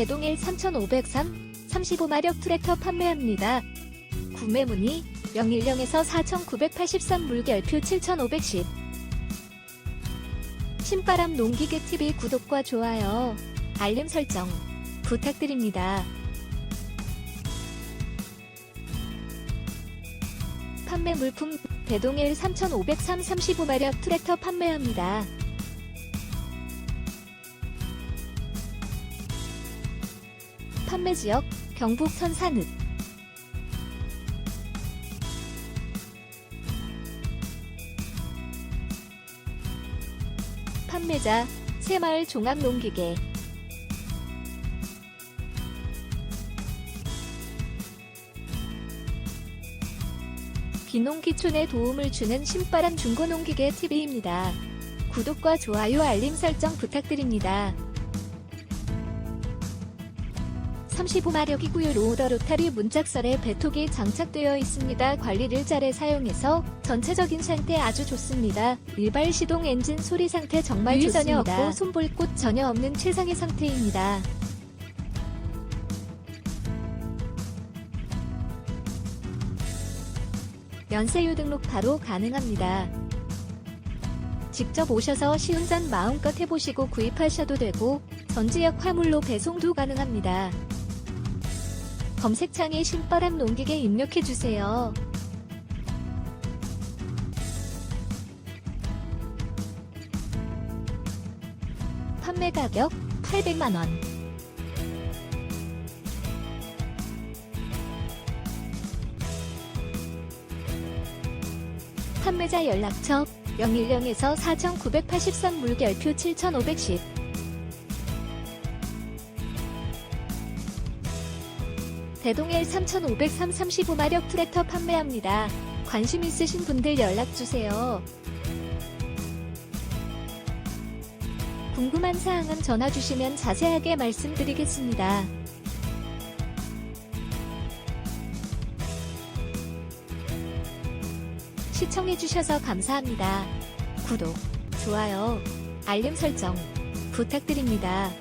대동일 3503 35마력 트랙터 판매합니다. 구매 문의 010에서 4983 물결표 7510 신바람 농기계 TV 구독과 좋아요, 알림 설정 부탁드립니다. 판매 물품 대동일 3503 35마력 트랙터 판매합니다. 판매 지역 경북 선산읍 판매자 새마을 종합농기계 귀농귀촌에 도움을 주는 신바람 중고농기계 TV입니다. 구독과 좋아요 알림 설정 부탁드립니다. 35마력이고요. 로더 로타리 문짝설에 배톡이 장착되어 있습니다. 관리를 잘 사용해서 전체적인 상태 아주 좋습니다. 일발 시동 엔진 소리 상태 정말 좋습니다. 전혀 없고 손볼 곳 전혀 없는 최상의 상태입니다. 연세유 등록 바로 가능합니다. 직접 오셔서 시운전 마음껏 해보시고 구입하셔도 되고 전지역 화물로 배송도 가능합니다. 검색창에 신바람 농기계 입력해주세요. 판매 가격 800만원. 판매자 연락처 010에서 4983 물결표 7510 대동L 3503 35마력 트랙터 판매합니다. 관심 있으신 분들 연락주세요. 궁금한 사항은 전화 주시면 자세하게 말씀드리겠습니다. 시청해주셔서 감사합니다. 구독, 좋아요, 알림 설정 부탁드립니다.